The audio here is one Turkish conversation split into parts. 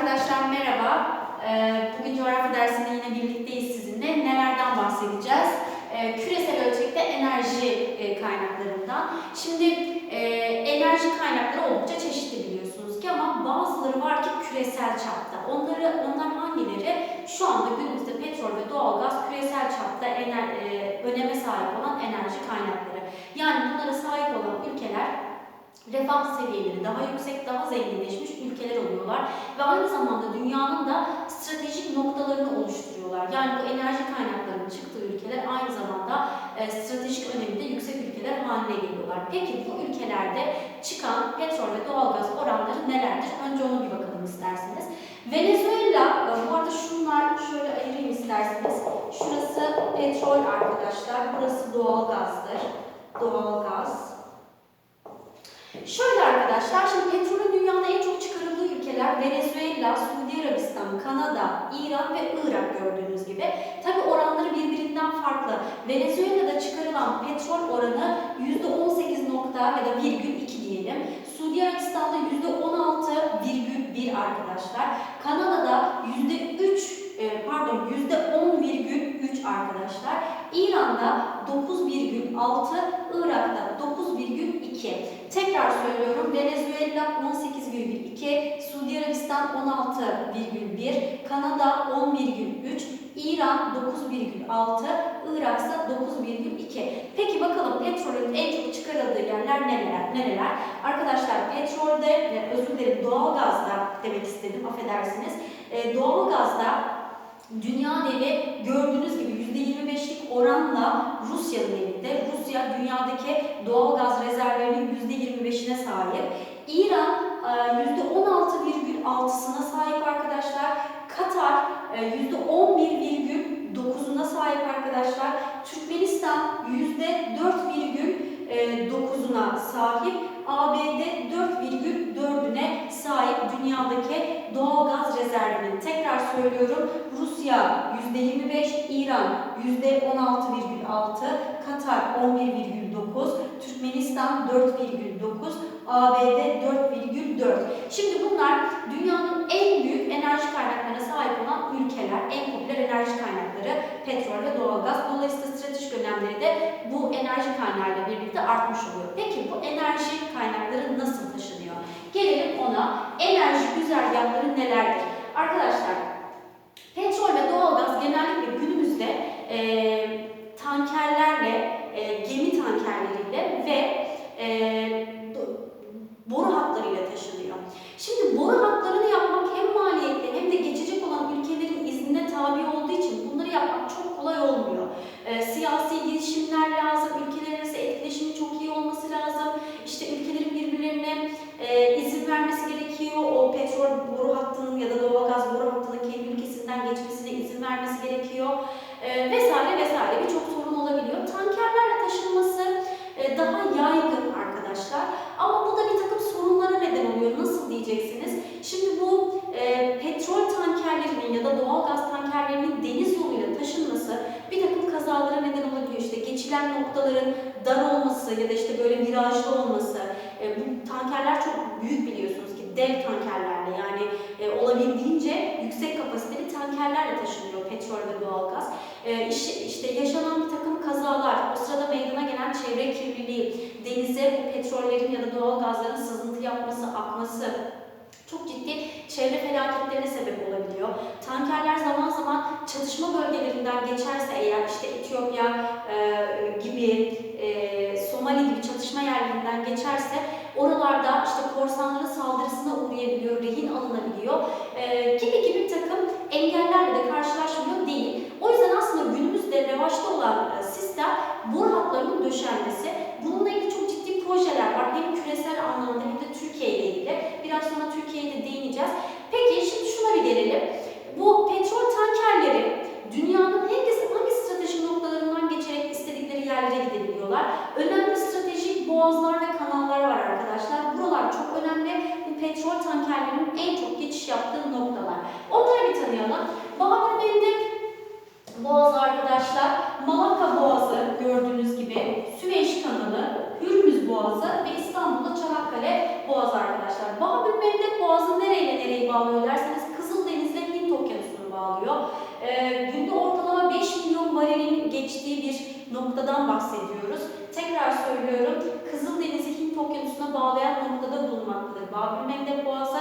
Arkadaşlar merhaba. Ee, Bugün coğrafya dersinde yine birlikteyiz sizinle. Nelerden bahsedeceğiz? Ee, Küresel ölçekte enerji e, kaynaklarından. Şimdi e, enerji kaynakları oldukça çeşitli biliyorsunuz ki ama bazıları var ki küresel çapta. Onları, onlar hangileri? Şu anda günümüzde petrol ve doğalgaz küresel çapta ener, e, öneme sahip olan enerji kaynakları. Yani bunlara sahip olan ülkeler refah seviyeleri daha yüksek, daha zenginleşmiş ülkeler oluyorlar ve aynı zamanda dünyanın da stratejik noktalarını oluşturuyorlar. Yani bu enerji kaynaklarının çıktığı ülkeler aynı zamanda e, stratejik öneminde yüksek ülkeler haline geliyorlar. Peki bu ülkelerde çıkan petrol ve doğalgaz oranları nelerdir? Önce onu bir bakalım isterseniz. Venezuela, e, bu arada şunlar şöyle ayırayım isterseniz. Şurası petrol arkadaşlar, burası doğalgazdır. Doğalgaz. Şöyle arkadaşlar, şimdi petrolün dünyada en çok çıkarıldığı ülkeler Venezuela, Suudi Arabistan, Kanada, İran ve Irak gördüğünüz gibi. Tabi oranları birbirinden farklı. Venezuela'da çıkarılan petrol oranı %18 nokta ya da virgül 2 diyelim. Suudi Arabistan'da %16,1 arkadaşlar. Kanada'da %3 e, pardon %10,3 arkadaşlar. İran'da 9,6, Irak'ta 9,2. Tekrar söylüyorum. Venezuela 18,2, Suudi Arabistan 16,1, Kanada 10,3, İran 9,6, Irak ise 9,2. Peki bakalım petrolün en çok çıkarıldığı yerler nereler? Nereler? Arkadaşlar petrolde, e, özür dilerim doğalgazda demek istedim affedersiniz. E, doğalgazda Dünya devi gördüğünüz gibi %25'lik oranla Rusya'nın elinde. Rusya dünyadaki doğal gaz rezervlerinin %25'ine sahip. İran e, %16,6'sına sahip arkadaşlar. Katar e, %11,9'una sahip arkadaşlar. Türkmenistan %4,9'una sahip. ABD 4,4'üne sahip dünyadaki rezervinin. Tekrar söylüyorum Rusya %25, İran %16,6, Katar 11,9, Türkmenistan 4,9, ABD 4,4. Şimdi bunlar dünyanın en büyük enerji kaynaklarına sahip olan ülkeler, en popüler enerji kaynakları petrol ve doğalgaz. Dolayısıyla stratejik önemleri de bu enerji kaynağıyla birlikte artmış oluyor. Peki bu enerji kaynakları nasıl taşınıyor? Gelelim ona. Enerji güzergahları nelerdir? Arkadaşlar, petrol ve doğalgaz genellikle günümüzde e, tankerlerle, e, gemi tankerleriyle ve e, boru hatlarıyla taşınıyor. Şimdi boru hatlarını yapmak hem maliyetli hem de geçecek olan ülkelerin iznine tabi olduğu için bunları yapmak çok kolay olmuyor. E, siyasi girişimler lazım, ülkeler arası etkileşimin çok iyi olması lazım. İşte ülkelerin birbirlerine e, izin vermesi gerekiyor. O petrol boru hattının ya da doğalgaz boru hattının kendi ülkesinden geçmesine izin vermesi gerekiyor. E, vesaire vesaire birçok sorun olabiliyor. Tankerlerle taşınması e, daha yaygın arkadaşlar. Ama bu da bir takım sorunlara neden oluyor. Nasıl diyeceksiniz? Şimdi bu e, petrol tankerlerinin ya da doğalgaz tankerlerinin deniz yoluyla taşınması bir takım kazalara neden olabiliyor. İşte geçilen noktaların dar olması ya da işte böyle virajlı olması. E, bu tankerler çok büyük biliyorsunuz ki dev tankerlerle yani e, olabildiğince yüksek kapasiteli tankerlerle taşınıyor petrol ve doğalgaz. E, işte, işte yaşanan bir takım kazalar, o sırada meydana gelen çevre kirliliği, denize bu petrollerin ya da doğalgazların sızıntı yapması, akması çok ciddi çevre felaketlerine sebep olabiliyor. Tankerler zaman zaman çatışma bölgelerinden geçerse eğer işte Etiyopya e, gibi, e, Somali gibi çatışma yerlerinden geçerse oralarda işte korsanların saldırısına uğrayabiliyor, rehin alınabiliyor e, gibi gibi bir takım engellerle de karşılaşmıyor değil. O yüzden aslında günümüzde revaçta olan e, sistem boru hatlarının döşenmesi. Bununla ilgili çok ciddi projeler var. Hem küresel anlamda hem de Türkiye ile ilgili. Biraz sonra Türkiye'ye de değineceğiz. Peki şimdi şuna bir gelelim. Bu petrol tankerleri bağlıyor. E, ee, günde ortalama 5 milyon varilin geçtiği bir noktadan bahsediyoruz. Tekrar söylüyorum, Kızıldeniz'i Hint Okyanusu'na bağlayan noktada bulunmaktadır. Babül Mendeb Boğazı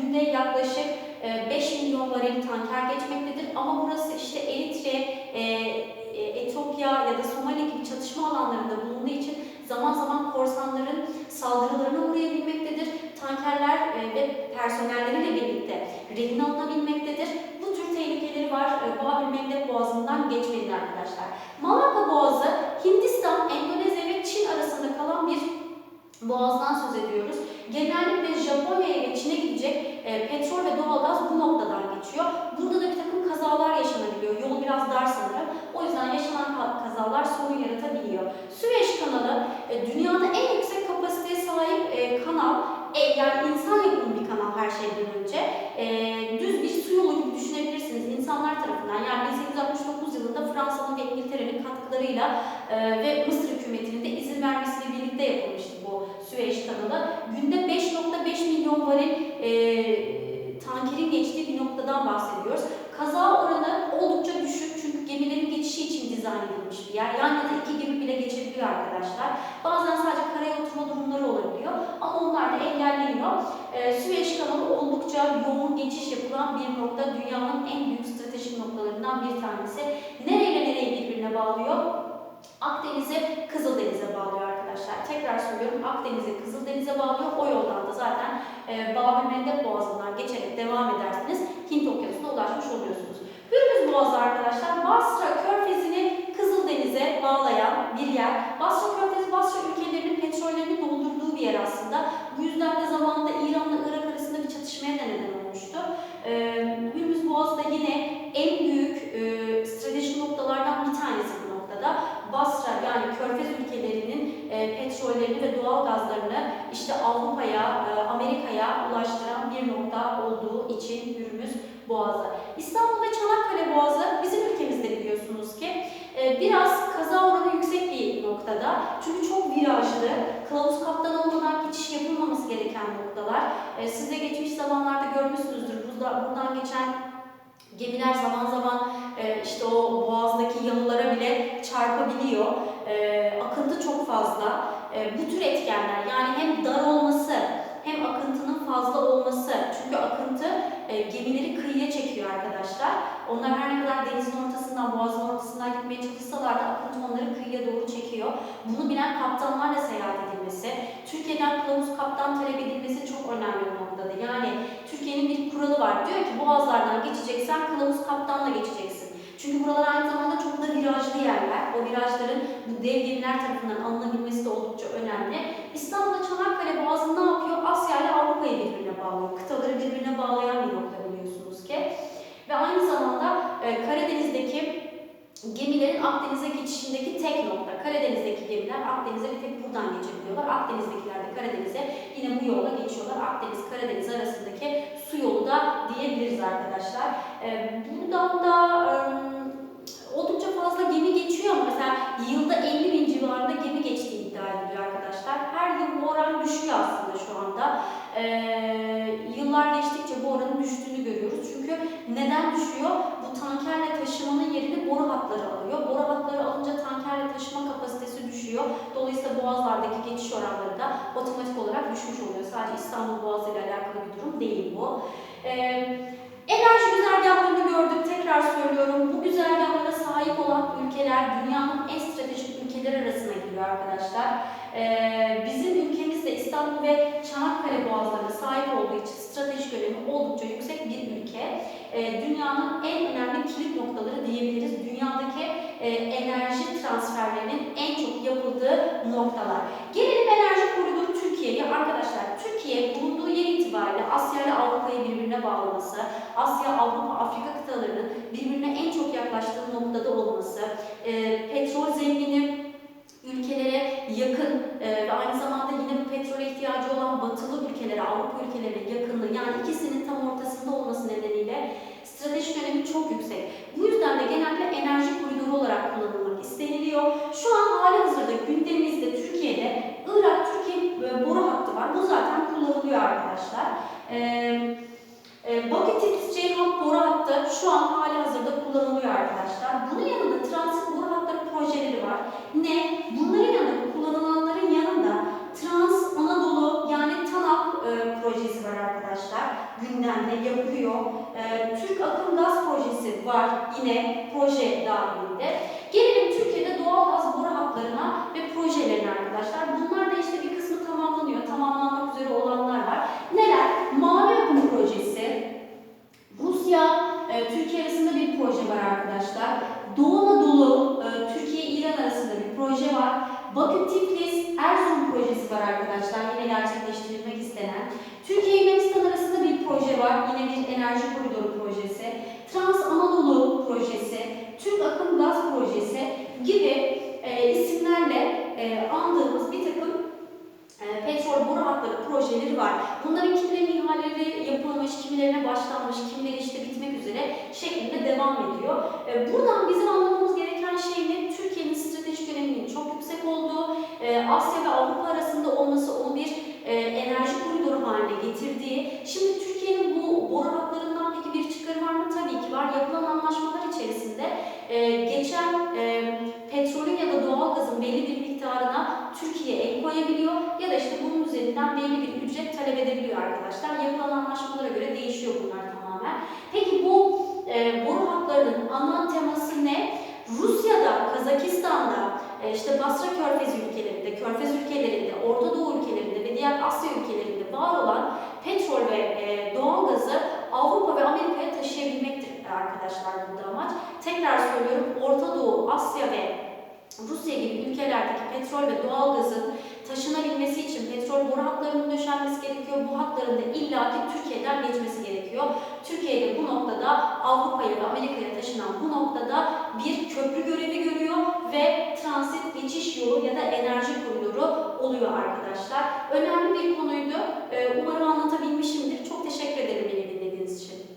günde yaklaşık e, 5 milyon varil tanker geçmektedir. Ama burası işte Eritre, e, e, Etiyopya ya da Somali gibi çatışma alanlarında bulunduğu için zaman zaman korsanların saldırılarına uğrayabilir Geçmeyin arkadaşlar. Malakka Boğazı Hindistan, Endonezya ve Çin arasında kalan bir boğazdan söz ediyoruz. Genellikle Japonya'ya ve Çin'e gidecek e, petrol ve doğalgaz bu noktadan geçiyor. Burada da bir takım kazalar yaşanabiliyor. Yol biraz dar sanırım. O yüzden yaşanan ka- kazalar sorun yaratabiliyor. Süveyş kanalı e, dünyada en yüksek kapasiteye sahip e, kanal. E, yani insan yapımı bir kanal her şeyden önce. E, düz bir su yolu gibi düşünebilirsiniz insanlar tarafından. Yani 1869 yılında Fransa'nın ve İngiltere'nin katkılarıyla e, ve Mısır hükümetinin de izin vermesiyle birlikte yapılmıştı bu Süveyş kanalı. Günde 5.5 milyon varil e, tankerin geçtiği bir noktadan bahsediyoruz. Kaza oranı oldukça düşük çünkü gemilerin geçişi için dizayn edilmiş bir yer. Yan yana iki gemi bile geçebiliyor arkadaşlar. Bazen sadece karaya oturma durumları olabiliyor ama onlar da engelleniyor. Ee, Süveyş kanalı oldukça yoğun geçiş yapılan bir nokta. Dünyanın en büyük stratejik noktalarından bir tanesi. Nereyle nereyi birbirine bağlıyor? Akdeniz'e Kızıldeniz'e bağlıyor arkadaşlar. Tekrar söylüyorum Akdeniz'e Kızıldeniz'e bağlıyor. O yoldan da zaten e, Babil Mendeb Boğazı'ndan geçerek devam ederseniz Hint Okyanusu'na ulaşmış oluyorsunuz. Hürmüz Boğazı arkadaşlar Basra Körfezi'ni Kızıldeniz'e bağlayan bir yer. Basra Körfezi Basra ülkelerinin petrollerini doldurduğu bir yer aslında. Olduğu için Hürmüz Boğazı. İstanbul ve Çanakkale Boğazı bizim ülkemizde biliyorsunuz ki e, biraz kaza oranı yüksek bir noktada. Çünkü çok virajlı, kılavuz kaptan olmadan geçiş yapılmaması gereken noktalar. E, Siz de geçmiş zamanlarda görmüşsünüzdür. Burada- Buradan geçen gemiler zaman zaman e, işte o boğazdaki yalılara bile çarpabiliyor. Akıntı çok fazla. Bu tür etkenler yani hem dar olması hem akıntının fazla olması. Çünkü akıntı e, gemileri kıyıya çekiyor arkadaşlar. Onlar her ne kadar denizin ortasından, boğazın ortasından gitmeye çalışsalar da akıntı onları kıyıya doğru çekiyor. Bunu bilen kaptanlarla seyahat edilmesi, Türkiye'den kılavuz kaptan talep edilmesi çok önemli bir noktada. Yani Türkiye'nin bir kuralı var. Diyor ki boğazlardan geçeceksen kılavuz kaptanla geçeceksin. Çünkü buralar aynı zamanda çok da virajlı yerler. O virajların bu dev gemiler tarafından alınabilmesi de oldukça önemli. İstanbul'da Çanakkale Boğazı ne yapıyor? Asya ile Avrupa'yı birbirine bağlıyor. Kıtaları birbirine bağlayan bir nokta biliyorsunuz ki. Ve aynı zamanda e, Karadeniz'deki gemilerin Akdeniz'e geçişindeki tek nokta. Karadeniz'deki gemiler Akdeniz'e bir tek buradan geçebiliyorlar. Akdeniz'dekiler de Karadeniz'e yine bu yolla geçiyorlar. Akdeniz-Karadeniz arasındaki su yolu da diyebiliriz arkadaşlar. E, buradan da e, oldukça fazla gemi geçiyor ama mesela yılda 50 bin civarında gemi geçtiği iddia ediliyor arkadaşlar. Her yıl bu oran düşüyor aslında şu anda. Ee, yıllar geçtikçe bu oranın düştüğünü görüyoruz. Çünkü neden düşüyor? Bu tankerle taşımanın yerini boru hatları alıyor. Boru hatları alınca tankerle taşıma kapasitesi düşüyor. Dolayısıyla boğazlardaki geçiş oranları da otomatik olarak düşmüş oluyor. Sadece İstanbul Boğazı ile alakalı bir durum değil bu. Ee, enerji güzergahlarını gördük. Tekrar söylüyorum. Bu güzergahlara sahip olan ülkeler dünyanın en stratejik ülkeler arasına giriyor arkadaşlar. Ee, İstanbul ve Çanakkale boğazlarına sahip olduğu için stratejik önemi oldukça yüksek bir ülke. Ee, dünyanın en önemli kilit noktaları diyebiliriz. Dünyadaki e, enerji transferlerinin en çok yapıldığı noktalar. Gelelim enerji koridoru Türkiye'ye. Arkadaşlar Türkiye bulunduğu yer itibariyle Asya ile Avrupa'yı birbirine bağlaması, Asya, Avrupa, Afrika kıtalarının birbirine en çok yaklaştığı noktada olması, e, petrol zengini ülkelere yakın e, ve aynı zamanda yine bu petrole ihtiyacı olan batılı ülkelere, Avrupa ülkelerine yakınlığı yani ikisinin tam ortasında olması nedeniyle stratejik önemi çok yüksek. Bu yüzden de genelde enerji koridoru olarak kullanılmak isteniliyor. Şu an hali hazırda gündemimizde Türkiye'de Irak-Türkiye e, boru hattı var. Bu zaten kullanılıyor arkadaşlar. Ee, e, Bakü Tiflis Ceyhan boru hattı şu an hali hazırda kullanılıyor arkadaşlar. Bunun yanında transit boru hatları projeleri var. Bakü Tiflis Erzurum projesi var arkadaşlar. Yine gerçekleştirilmek istenen. Türkiye Yunanistan arasında bir proje var. Yine bir enerji koridoru projesi. Trans Anadolu projesi, Türk Akım Gaz projesi gibi e, isimlerle e, andığımız bir takım e, petrol boru hatları projeleri var. Bunların kimilerinin ihaleleri yapılmış, kimilerine başlanmış, kimileri işte bitmek üzere şeklinde devam ediyor. E, buradan bizim anlamamız gereken şey ne? Türkiye'nin stratejik öneminin çok yüksek olduğu, e, Asya ve Avrupa arasında olması onu bir e, enerji koridoru haline getirdiği. Şimdi Türkiye'nin bu boru hatlarından peki bir çıkarı var mı? Tabii ki var. Yapılan anlaşmalar içerisinde e, geçen e, petrolün ya da doğalgazın belli bir miktarına Türkiye el koyabiliyor ya da işte bunun üzerinden belli bir ücret talep edebiliyor arkadaşlar. Yapılan anlaşmalara göre değişiyor bunlar tamamen. Peki bu e, boru hatlarının ana teması ne? Rusya'da, Kazakistan'da, e, işte Basra Körfezi ülkelerinde, Körfez ülkelerinde, Orta Doğu ülkelerinde diğer Asya ülkelerinde var olan petrol ve e, doğalgazı Avrupa ve Amerika'ya taşıyabilmektir arkadaşlar burada amaç. Tekrar söylüyorum Orta Doğu, Asya ve Rusya gibi ülkelerdeki petrol ve doğalgazın taşınabilmesi için petrol boru hatlarının döşenmesi gerekiyor. Bu hatların da illaki Türkiye'den geçmesi gerekiyor gerekiyor. Türkiye'de bu noktada Avrupa'ya ve Amerika'ya taşınan bu noktada bir köprü görevi görüyor ve transit geçiş yolu ya da enerji koridoru oluyor arkadaşlar. Önemli bir konuydu. Ee, umarım anlatabilmişimdir. Çok teşekkür ederim beni dinlediğiniz için.